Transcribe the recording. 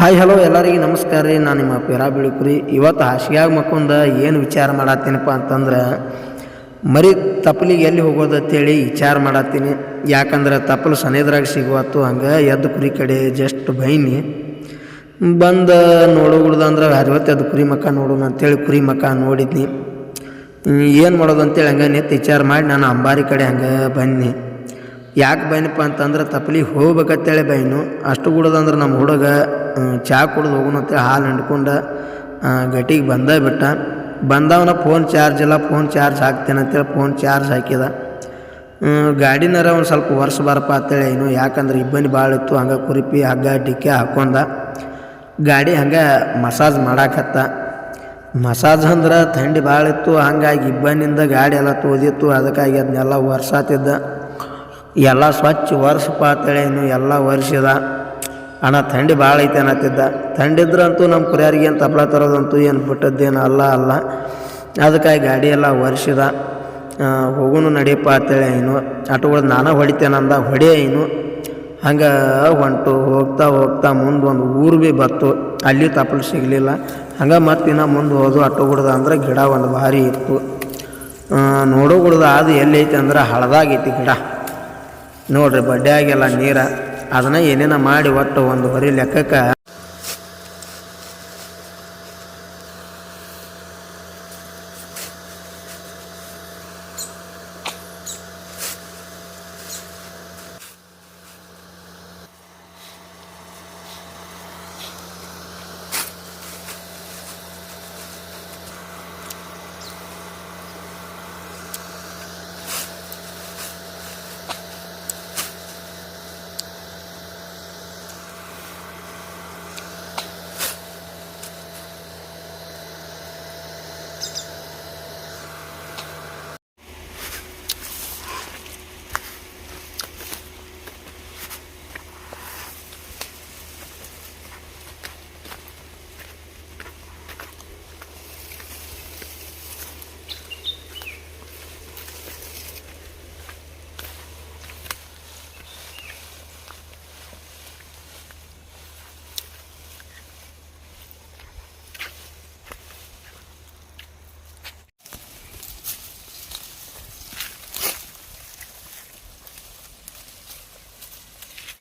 Hi hello ಎಲ್ಲರಿಗೆ ನಮಸ್ಕಾರ ರೀ. ನಾನು ನಿಮ್ಮ ಪೇರಾ ಕುರಿ. ಇವತ್ತು ಹಾಸಿಗೆಯಾಗಿ ಮಕ್ಕೊಂದು ಏನು ವಿಚಾರ ಮಾಡತ್ತೀನಪ್ಪ ಅಂತಂದ್ರೆ, ಮರಿ ತಪ್ಪಲಿಗೆ ಎಲ್ಲಿ ಹೋಗೋದು ಅಂತೇಳಿ ವಿಚಾರ ಮಾಡತ್ತೀನಿ. ಯಾಕಂದ್ರೆ ತಪ್ಪಲು ಸನೇದ್ರಾಗ ಸಿಗುವತ್ತು, ಹಂಗೆ ಎದ್ದು ಕುರಿ ಕಡೆ ಜಸ್ಟ್ ಬೈನಿ. ಬಂದು ನೋಡೋಗುಡ್ದಂದ್ರೆ ಅರವತ್ತು ಎದ್ದು ಕುರಿ ಮಕ್ಕ ನೋಡೋಣ ಅಂತೇಳಿ ಕುರಿ ಮಕ್ಕ ನೋಡಿದ್ನಿ. ಏನು ಮಾಡೋದು ಅಂತೇಳಿ ಹಂಗೆ ನಿಂತು ವಿಚಾರ ಮಾಡಿ ನಾನು ಅಂಬಾರಿ ಕಡೆ ಹಂಗೆ ಬನ್ನಿ. ಯಾಕೆ ಬೈನಪ್ಪ ಅಂತಂದ್ರೆ ತಪ್ಪಲಿಗೆ ಹೋಗ್ಬೇಕಂತೇಳಿ ಬೈನು. ಅಷ್ಟು ಗುಡದಂದ್ರೆ ನಮ್ಮ ಹುಡುಗ ಚಹಾ ಕುಡಿದು ಹೋಗೋಣ ಅಂತೇಳಿ ಹಾಲು ಹಿಂಡ್ಕೊಂಡು ಗಟ್ಟಿಗೆ ಬಂದ ಬಿಟ್ಟ. ಬಂದವನ ಫೋನ್ ಚಾರ್ಜ್ ಇಲ್ಲ ಫೋನ್ ಚಾರ್ಜ್ ಹಾಕ್ತೇನೆ ಅಂತೇಳಿ ಫೋನ್ ಚಾರ್ಜ್ ಹಾಕಿದ. ಗಾಡಿನಾರ ಒಂದು ಸ್ವಲ್ಪ ವರ್ಷ ಬರಪ್ಪ ಅಂತೇಳಿ ಏನು, ಯಾಕಂದ್ರೆ ಇಬ್ಬನಿ ಭಾಳ ಇತ್ತು, ಹಂಗೆ ಕುರಿಪಿ, ಹಗ್ಗ, ಡಿಕ್ಕಿ ಹಾಕೊಂಡ. ಗಾಡಿ ಹಂಗೆ ಮಸಾಜ್ ಮಾಡಾಕತ್ತ. ಮಸಾಜ್ ಅಂದ್ರೆ ಥಂಡಿ ಭಾಳ ಇತ್ತು, ಹಂಗಾಗಿ ಇಬ್ಬನಿಂದ ಗಾಡಿ ಎಲ್ಲ ತೋದಿತ್ತು, ಅದಕ್ಕಾಗಿ ಅದನ್ನೆಲ್ಲ ವರ್ಷಾತಿದ್ದ ಎಲ್ಲ ಸ್ವಚ್ಛ ವರ್ಷಪ್ಪ ಅಂತೇಳಿ ಏನು, ಎಲ್ಲ ವರ್ಷದ ಅಣ್ಣ, ಥಂಡಿ ಭಾಳ ಐತೆ ಅನ್ನತ್ತಿದ್ದ. ಥಂಡಿದ್ರಂತೂ ನಮ್ಮ ಕುರಿಯಾರಿಗೆ ಏನು ತಪ್ಪಲ ತರೋದಂತೂ ಏನು ಬಿಟ್ಟದ್ದೇನು ಅಲ್ಲ ಅಲ್ಲ. ಅದಕ್ಕಾಗಿ ಗಾಡಿ ಎಲ್ಲ ಒರೆಸಿದ ಹೋಗುನು ನಡಿಯಪ್ಪ ಅಂತೇಳಿ ಏನು. ಆಟೋಗಳು ನಾನೇ ಹೊಡಿತೇನಂದ ಹೊಡೆ ಏನು. ಹಂಗೆ ಹೊಂಟು, ಹೋಗ್ತಾ ಹೋಗ್ತಾ ಮುಂದೆ ಒಂದು ಊರು ಭೀ ಬತ್ತು ಅಲ್ಲಿ ತಪ್ಪಲು ಸಿಗಲಿಲ್ಲ. ಹಂಗೆ ಮತ್ತೆ ಇನ್ನೂ ಮುಂದೆ ಹೋದು ಆಟೋಗಳ್ದು ಅಂದ್ರೆ ಗಿಡ ಒಂದು ಭಾರಿ ಇತ್ತು. ನೋಡೋ ಗುಡ್ದ ಅದು ಎಲ್ಲೈತೆ ಅಂದ್ರೆ ಹಳದಾಗೈತಿ ಗಿಡ. ನೋಡ್ರಿ ಬಡ್ಡೆ ಆಗಿಲ್ಲ ನೀರ. ಅದನ್ನ ಏನೇನ ಮಾಡಿ ಒಟ್ಟು ಒಂದು ಹೊರಿ ಲೆಕ್ಕಕ್ಕೆ